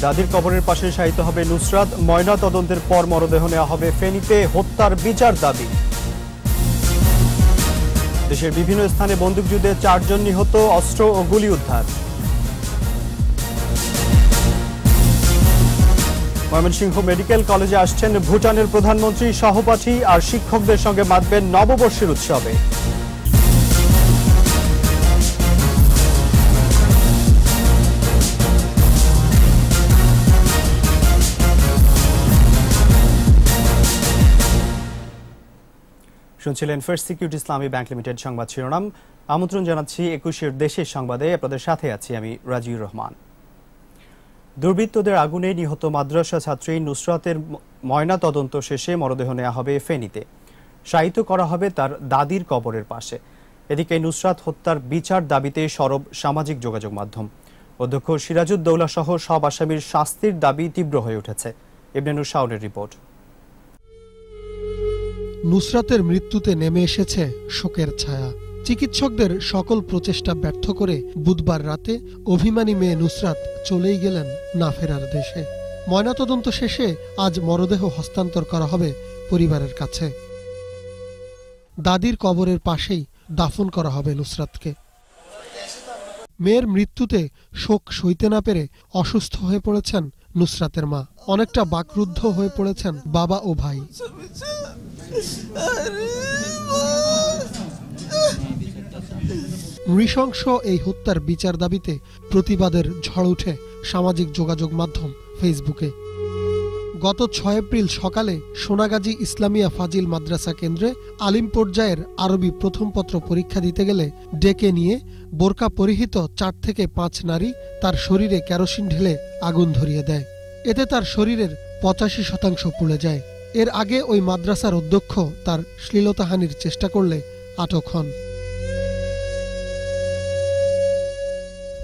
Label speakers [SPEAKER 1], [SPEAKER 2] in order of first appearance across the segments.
[SPEAKER 1] দাদির কবরের পাশে শায়িত হবে নুসরাত। ময়না তদন্তের পর মরদেহ নেওয়া হবে ফেনীতে। হত্যার বিচার দাবি। দেশের বিভিন্ন স্থানে বন্দুকযুদ্ধে চারজন নিহত, অস্ত্র ও গুলি উদ্ধার। ময়মনসিংহ মেডিকেল কলেজে আসছেন ভুটানের প্রধানমন্ত্রী সহপাঠী আর শিক্ষকদের সঙ্গে মাতবেন নববর্ষের উৎসবে। শুনছিলেন first security Islami bank limited সংবাদ শিরোনাম। আমন্ত্রণ জানাচ্ছি একুশের দেশের সংবাদে। আপনাদের সাথে আছি আমি রাজিউর রহমান। দুর্বৃত্তদের আগুনে নিহত মাদ্রাসা ছাত্রী নুসরাতের ময়না তদন্ত শেষে মরদেহ নেওয়া হবে ফেনীতে। শায়িত করা হবে তার দাদির কবরের পাশে। এদিকে নুসরাত হত্যার বিচার দাবিতে সরব সামাজিক যোগাযোগ মাধ্যম। অধ্যক্ষ সিরাজুদ্দৌলা সহ সব আসামির শাস্তির দাবি তীব্র হয়ে উঠেছে। ইবনেনুর শাওনের রিপোর্ট।
[SPEAKER 2] নুসরাতের মৃত্যুতে নেমে এসেছে শোকের ছায়া। চিকিৎসকদের সকল প্রচেষ্টা ব্যর্থ করে বুধবার রাতে অভিমানী মেয়ে নুসরাত চলেই গেলেন না ফেরার দেশে। ময়নাতদন্ত শেষে আজ মরদেহ হস্তান্তর করা হবে পরিবারের কাছে। দাদির কবরের পাশেই দাফন করা হবে নুসরাতকে। মেয়ের মৃত্যুতে শোক সইতে না পেরে অসুস্থ হয়ে পড়েছেন নুসরাতের মা। অনেকটা বাকরুদ্ধ হয়ে পড়েছেন বাবা ও ভাই। নৃশংস এই হত্যার বিচার দাবিতে প্রতিবাদের ঝড় উঠে সামাজিক যোগাযোগ মাধ্যম ফেসবুকে। গত ছয় এপ্রিল সকালে সোনাগাজী ইসলামিয়া ফাজিল মাদ্রাসা কেন্দ্রে আলিম পর্যায়ের আরবি প্রথম পত্র পরীক্ষা দিতে গেলে ডেকে নিয়ে বোরকা পরিহিত চার থেকে পাঁচ নারী তার শরীরে কেরোসিন ঢেলে আগুন ধরিয়ে দেয়। এতে তার শরীরের পঁচাশি শতাংশ পুড়ে যায়। এর আগে ওই মাদ্রাসার অধ্যক্ষ তার শ্লীলতাহানির চেষ্টা করলে আটক হন।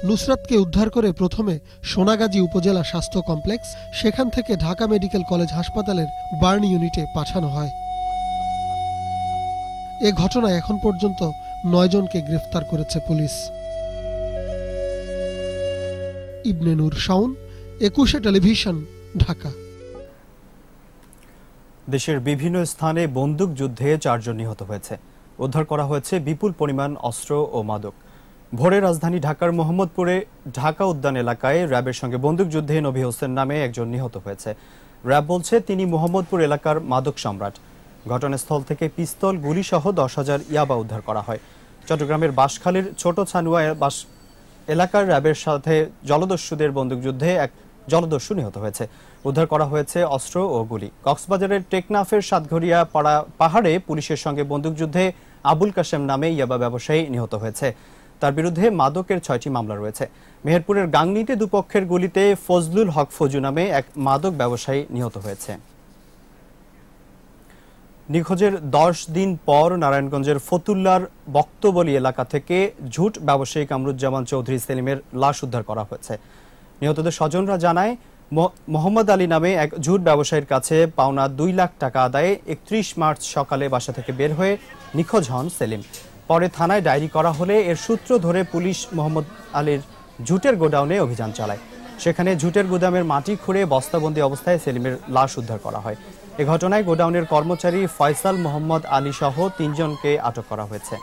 [SPEAKER 2] নুসরাতকে উদ্ধার করে প্রথমে সোনাগাজী উপজেলা স্বাস্থ্য কমপ্লেক্স, সেখান থেকে ঢাকা মেডিকেল কলেজ হাসপাতালের বার্ন ইউনিটে পাঠানো হয়। এ ঘটনায় এখন পর্যন্ত নয়জনকে গ্রেফতার করেছে পুলিশ। ইবনে নূর শাউন একুশে টেলিভিশন, ঢাকা।
[SPEAKER 1] দেশের বিভিন্ন স্থানে বন্দুক যুদ্ধে চারজন নিহত হয়েছে। উদ্ধার করা হয়েছে বিপুল পরিমাণ অস্ত্র ও মাদক। ভোরে রাজধানী ঢাকার মোহাম্মদপুরে ঢাকা উদ্যান এলাকায় র্যাবের সঙ্গে বন্দুকযুদ্ধে নবী হোসেন নামে একজন নিহত হয়েছে। র্যাব বলছে, তিনি মোহাম্মদপুর এলাকার মাদক সম্রাট। ঘটনাস্থল থেকে পিস্তল, গুলিসহ দশ হাজার ইয়াবা উদ্ধার করা হয়। চট্টগ্রামের বাঁশখালীর ছোট ছানুয়া এলাকার র্যাবের সাথে জলদস্যুদের বন্দুকযুদ্ধে এক জলদস্যু নিহত হয়েছে। উদ্ধার করা হয়েছে অস্ত্র ও গুলি। কক্সবাজারের টেকনাফের সাতঘরিয়া পাড়া পাহাড়ে পুলিশের সঙ্গে বন্দুকযুদ্ধে আবুল কাশেম নামে ইয়াবা ব্যবসায়ী নিহত হয়েছে। তার বিরুদ্ধে মাদকের ছয়টি মামলা রয়েছে। মেহেরপুরের গাংনীতে দুপক্ষের গুলিতে ফজলুল হক ফজু নামে এক মাদক ব্যবসায়ী নিহত হয়েছে। নিখোঁজের দশ দিন পর নারায়ণগঞ্জের ফতুল্লার বক্তবলী এলাকা থেকে ঝুট ব্যবসায়ী কামরুজ্জামান চৌধুরী সেলিমের লাশ উদ্ধার করা হয়েছে। নিহতদের স্বজনরা জানায় মোহাম্মদ আলী নামে এক ঝুট ব্যবসায়ীর কাছে পাওনা দুই লাখ টাকা আদায়ে একত্রিশ মার্চ সকালে বাসা থেকে বের হয়ে নিখোঁজ হন সেলিম। পরে থানায় ডায়েরি করা হলে এর সূত্র ধরে পুলিশ মোহাম্মদ আলীর ঝুটের গোডাউনে অভিযান চালায়। সেখানে ঝুটের গুদামের মাটি খুঁড়ে বস্তাবন্দি অবস্থায় সেলিমের লাশ উদ্ধার করা হয়। এ ঘটনায় গোডাউনের কর্মচারী ফয়সাল মোহাম্মদ আলী সহ তিনজনকে আটক করা হয়েছে।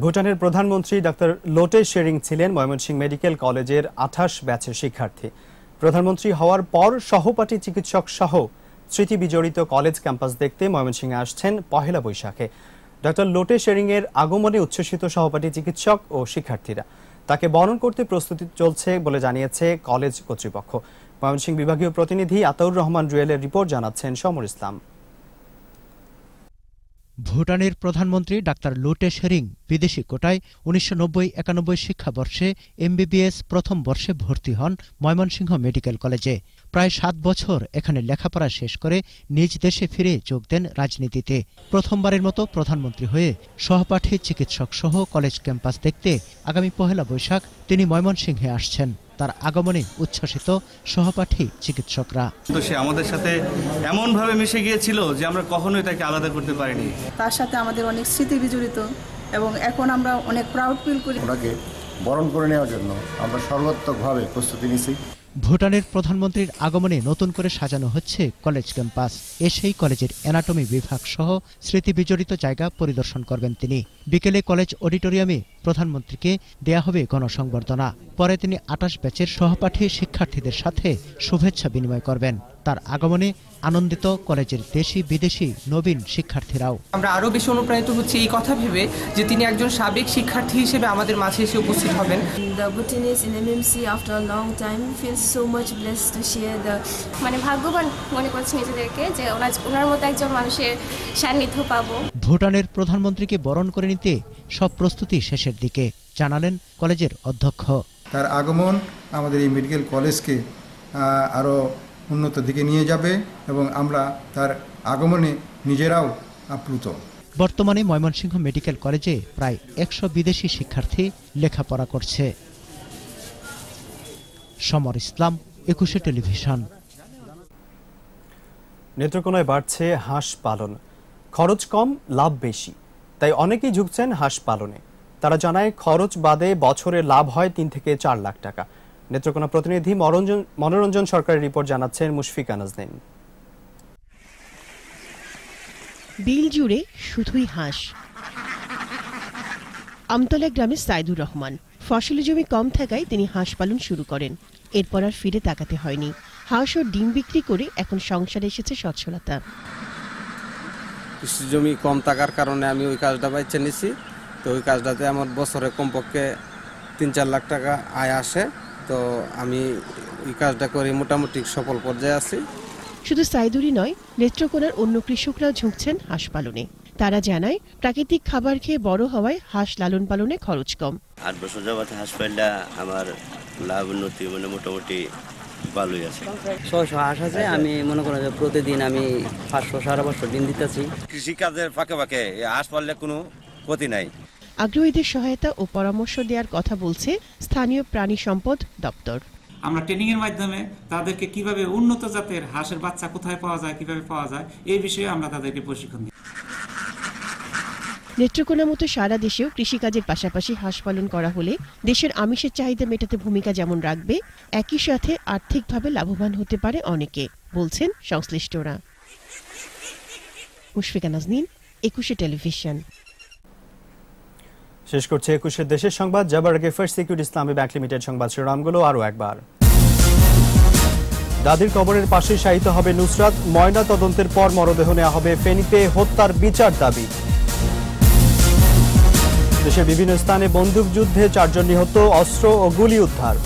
[SPEAKER 1] ভুটানের প্রধানমন্ত্রী ডক্টর লোটে শেরিং ছিলেন ময়মনসিংহ মেডিকেল কলেজের আঠাশ ব্যাচের শিক্ষার্থী। প্রধানমন্ত্রী হওয়ার পর সহপাঠী চিকিৎসক সহ স্মৃতি বিজড়িত কলেজ ক্যাম্পাস দেখতে ময়মনসিংহে আসছেন পহেলা বৈশাখে। ডক্টর লোটে শেরিং এর আগমনে উচ্ছ্বসিত সহপাঠী চিকিৎসক ও শিক্ষার্থীরা। তাকে বরণ করতে প্রস্তুতি চলছে বলে জানিয়েছে কলেজ কর্তৃপক্ষ। ময়মনসিংহ বিভাগীয় প্রতিনিধি আতাউর রহমান জুয়েলের রিপোর্ট জানাচ্ছেন সমর ইসলাম।
[SPEAKER 3] ভুটানের প্রধানমন্ত্রী ডাক্তার লোটে শেরিং বিদেশি কোটায় উনিশশো নব্বই একানব্বই শিক্ষাবর্ষে এমবিবিএস প্রথম বর্ষে ভর্তি হন ময়মনসিংহ মেডিকেল কলেজে। প্রায় সাত বছর এখানে লেখাপড়া শেষ করে নিজ দেশে ফিরে যোগ দেন রাজনীতিতে। প্রথমবারের মতো প্রধানমন্ত্রী হয়ে সহপাঠী চিকিৎসক সহ কলেজ ক্যাম্পাস দেখতে আগামী পহেলা বৈশাখ তিনি ময়মনসিংহে আসছেন। তার আগমনে উচ্ছ্বসিত সহপাঠী চিকিৎসকরা।
[SPEAKER 4] তো সে আমাদের সাথে এমনভাবে মিশে গিয়েছিল যে আমরা কখনোই তাকে আলাদা করতে পারিনি।
[SPEAKER 5] তার সাথে আমাদের অনেক স্মৃতি বিজড়িত
[SPEAKER 4] এবং এখন আমরা অনেক প্রাউড ফিল করি।
[SPEAKER 5] ওনাকে বরণ করে নেওয়ার জন্য আমরা সর্বাত্মকভাবে প্রস্তুতি নিছি।
[SPEAKER 3] ভুটানের প্রধানমন্ত্রীর আগমনে নতুন করে সাজানো হচ্ছে কলেজ ক্যাম্পাস। এ সেই কলেজের অ্যানাটমি বিভাগ সহ স্মৃতি বিজড়িত জায়গা পরিদর্শন করবেন তিনি। বিকেলে কলেজ অডিটোরিয়ামে প্রধানমন্ত্রীকে দেয়া হবে গণসংবর্ধনা। পরে তিনি আটাশ ব্যাচের সহপাঠী শিক্ষার্থীদের সাথে শুভেচ্ছা বিনিময় করবেন। তার আগমনে আনন্দিত কলেজের দেশি বিদেশি নবীন শিক্ষার্থীরাও।
[SPEAKER 6] আমরা আরও বেশি অনুপ্রাণিত হচ্ছি এই কথা ভেবে যে তিনি একজন সাবেক শিক্ষার্থী হিসেবে আমাদের মাঝে এসে উপস্থিত হবেন।
[SPEAKER 7] The Bhutanese in MMC after a long time feels so much blessed to share the
[SPEAKER 8] মানে ভাগ্যবান মনে করছি নিজেদেরকে যে ওনার ওনার মতো একজন মানুষের সান্নিধ্য পাবো।
[SPEAKER 3] ভুটানের প্রধানমন্ত্রীকে বরণ করে নিতে সব প্রস্তুতি শেষের দিকে জানালেন কলেজের অধ্যক্ষ।
[SPEAKER 9] তার আগমন আমাদের এই মেডিকেল কলেজকে আরও উন্নত দিকে নিয়ে যাবে এবং আমরা তার আগমনে নিজেরাও আপ্লুত।
[SPEAKER 3] বর্তমানে ময়মনসিংহ মেডিকেল কলেজে প্রায় একশো বিদেশি শিক্ষার্থী লেখাপড়া করছে। সমর ইসলাম একুশে টেলিভিশন।
[SPEAKER 1] নেত্রকোনায় বাড়ছে হাঁস পালন। খরচ কম লাভ বেশি। তাই অনেকেই ঝুঁকছেন হাঁস পালনে। তারা জানায় খরচ বাদে বছরে লাভ হয় তিন থেকে চার লাখ টাকা। নেত্রকোনা প্রতিনিধি মনোরঞ্জন মনোরঞ্জন সরকারের রিপোর্ট জানাচ্ছেন মুশফিকা নাজনীন
[SPEAKER 10] বিল জুড়ে শুধুই হাঁস। আমতলা গ্রামের সাইদুর রহমান। ফসলি জমি কম থাকায় তিনি হাঁস পালন শুরু করেন। এরপর আর ফিরে তাকাতে হয়নি। হাঁস ও ডিম বিক্রি করে এখন সংসারে এসেছে সচ্ছলতা।
[SPEAKER 11] কৃষি জমি কম থাকার কারণে আমি ওই কাজটা বাইছে নিছি। তো ওই কাজটাতে আমার বছরে কমপক্ষে তিন চার লাখ টাকা আয় আসে। তো আমি ওই কাজটা করে মোটামুটি সফল পর্যায়ে আছি।
[SPEAKER 10] শুধু সাইদুরই নয় নেত্রকোনার অন্য কৃষকরাও ঝুঁকছেন হাঁস পালনে। তারা জানায় প্রাকৃতিক খাবার খেয়ে বড় হওয়ায় হাঁস লালন পালনে খরচ কম।
[SPEAKER 12] আট বছর যাবত হাঁস পালটা আমার লাভ উন্নতি মানে মোটামুটি ভালোই আছে।
[SPEAKER 13] ছয়শো হাঁস আছে আমি মনে করি প্রতিদিন আমি পাঁচশো সাড়ে পাঁচশো ডিম দিতেছি।
[SPEAKER 12] কৃষিকাজের ফাঁকে ফাঁকে হাঁস পাললে কোনো ক্ষতি নাই।
[SPEAKER 10] আগ্রহীদের সহায়তা ও পরামর্শ দেওয়ার কথা বলছে স্থানীয় প্রাণী সম্পদ দপ্তর।
[SPEAKER 14] আমরা ট্রেনিং এর মাধ্যমে তাদেরকে কীভাবে উন্নত জাতের হাঁসের বাচ্চা কোথায় পাওয়া যায় কীভাবে পাওয়া যায় এই বিষয়ে আমরা তাদেরকে প্রশিক্ষণ দিই।
[SPEAKER 10] নেত্রকোনা মতো সারা দেশেও কৃষিকাজের পাশাপাশি হাঁস পালন করা হলে দেশের আমিষের চাহিদা মেটাতে ভূমিকা যেমন রাখবে, একই সাথে আর্থিকভাবে লাভবান হতে পারে অনেকে, বলছেন সংশ্লিষ্টরা। টেলিভিশন।
[SPEAKER 1] শেষ করছে একুশের দেশের সংবাদ। যাবার আগে first security Islami bank limited সংবাদ শিরোনামগুলো আরও একবার। দাদির কবরের পাশে শায়িত হবে নুসরাত ময়না তদন্তের পর মরদেহ নেওয়া হবে ফেনীতে, হত্যার বিচার দাবি। দেশের বিভিন্ন স্থানে বন্দুকযুদ্ধে চারজন নিহত, অস্ত্র ও গুলি উদ্ধার।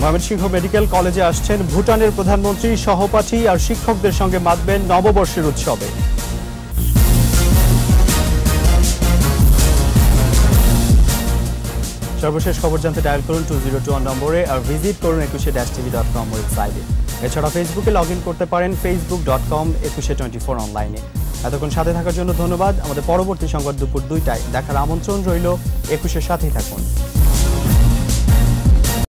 [SPEAKER 1] ময়মনসিংহ মেডিকেল কলেজে আসছেন ভুটানের প্রধানমন্ত্রী সহপাঠী আর শিক্ষকদের সঙ্গে মাতবেন নববর্ষের উৎসবে। সর্বশেষ খবর জানতে ডায়াল করুন টু জিরো টু ওয়ান নম্বরে আর ভিজিট করুন একুশে ড্যাশ টিভি ডট কম ওয়েবসাইটে। এছাড়া ফেসবুকে লগ ইন করতে পারেন ফেসবুক ডট কম একুশে টোয়েন্টি ফোর অনলাইনে। এতক্ষণ সাথে থাকার জন্য ধন্যবাদ। আমাদের পরবর্তী সংবাদ দুপুর দুইটায়। দেখার আমন্ত্রণ রইল একুশের সাথেই থাকুন।